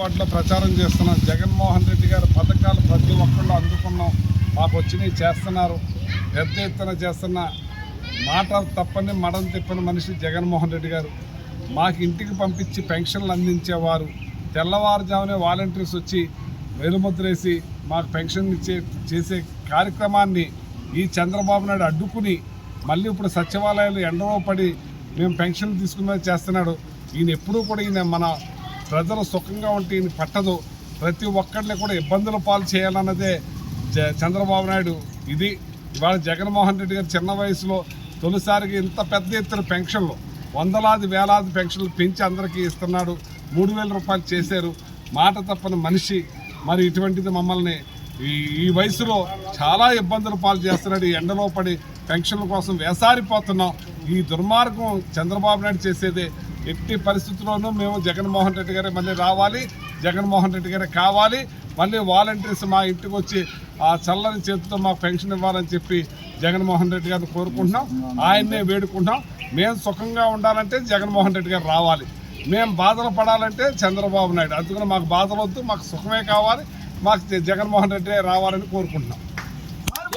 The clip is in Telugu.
వాటిలో ప్రచారం చేస్తున్నాం జగన్మోహన్ రెడ్డి గారి పథకాలు ప్రతి ఒక్కళ్ళు అందుకున్నాం. మాకు వచ్చినవి చేస్తున్నారు. పెద్ద ఎత్తున చేస్తున్న మాట తప్పని మడం తిప్పని మనిషి జగన్మోహన్ రెడ్డి గారు. మాకు ఇంటికి పంపించి పెన్షన్లు అందించేవారు. తెల్లవారుజామునే వాలంటీర్స్ వచ్చి వేలుముద్రేసి మాకు పెన్షన్ ఇచ్చే చేసే కార్యక్రమాన్ని ఈ చంద్రబాబు నాయుడు అడ్డుకుని మళ్ళీ ఇప్పుడు సచివాలయాలు ఎండలో పడి మేము పెన్షన్ తీసుకున్నది చేస్తున్నాడు. ఈయన ఎప్పుడూ కూడా ఈయన మన ప్రజలు సుఖంగా ఉంటే ఈయన పట్టదు. ప్రతి ఒక్కరిని కూడా ఇబ్బందుల పాలు చేయాలన్నదే చంద్రబాబు నాయుడు. ఇది ఇవాళ జగన్మోహన్ రెడ్డి గారు చిన్న వయసులో తొలిసారిగా ఇంత పెద్ద ఎత్తున పెన్షన్లు వందలాది వేలాది పెన్షన్లు పెంచి అందరికీ ఇస్తున్నాడు. మూడు వేల రూపాయలు చేశారు. మాట తప్పని మనిషి. మరి ఇటువంటిది మమ్మల్ని ఈ ఈ వయసులో చాలా ఇబ్బందులు పాలు చేస్తున్నాడు. ఎండలో పడి పెన్షన్ల కోసం వేసారిపోతున్నాం. ఈ దుర్మార్గం చంద్రబాబు నాయుడు చేసేదే. ఎట్టి పరిస్థితుల్లోనూ మేము జగన్మోహన్ రెడ్డి గారే మళ్ళీ రావాలి జగన్మోహన్ రెడ్డి గారే కావాలి. మళ్ళీ వాలంటీర్స్ మా ఇంటికి వచ్చి ఆ చల్లని చేతితో మాకు పెన్షన్ ఇవ్వాలని చెప్పి జగన్మోహన్ రెడ్డి గారిని కోరుకుంటున్నాం. ఆయన్నే వేడుకుంటున్నాం. మేము సుఖంగా ఉండాలంటే జగన్మోహన్ రెడ్డి గారు రావాలి. మేము బాధలు పడాలంటే చంద్రబాబు నాయుడు. అందుకని మాకు బాధలు వద్దు మాకు సుఖమే కావాలి. మాకు జగన్మోహన్ రెడ్డి రావాలని కోరుకుంటున్నాం.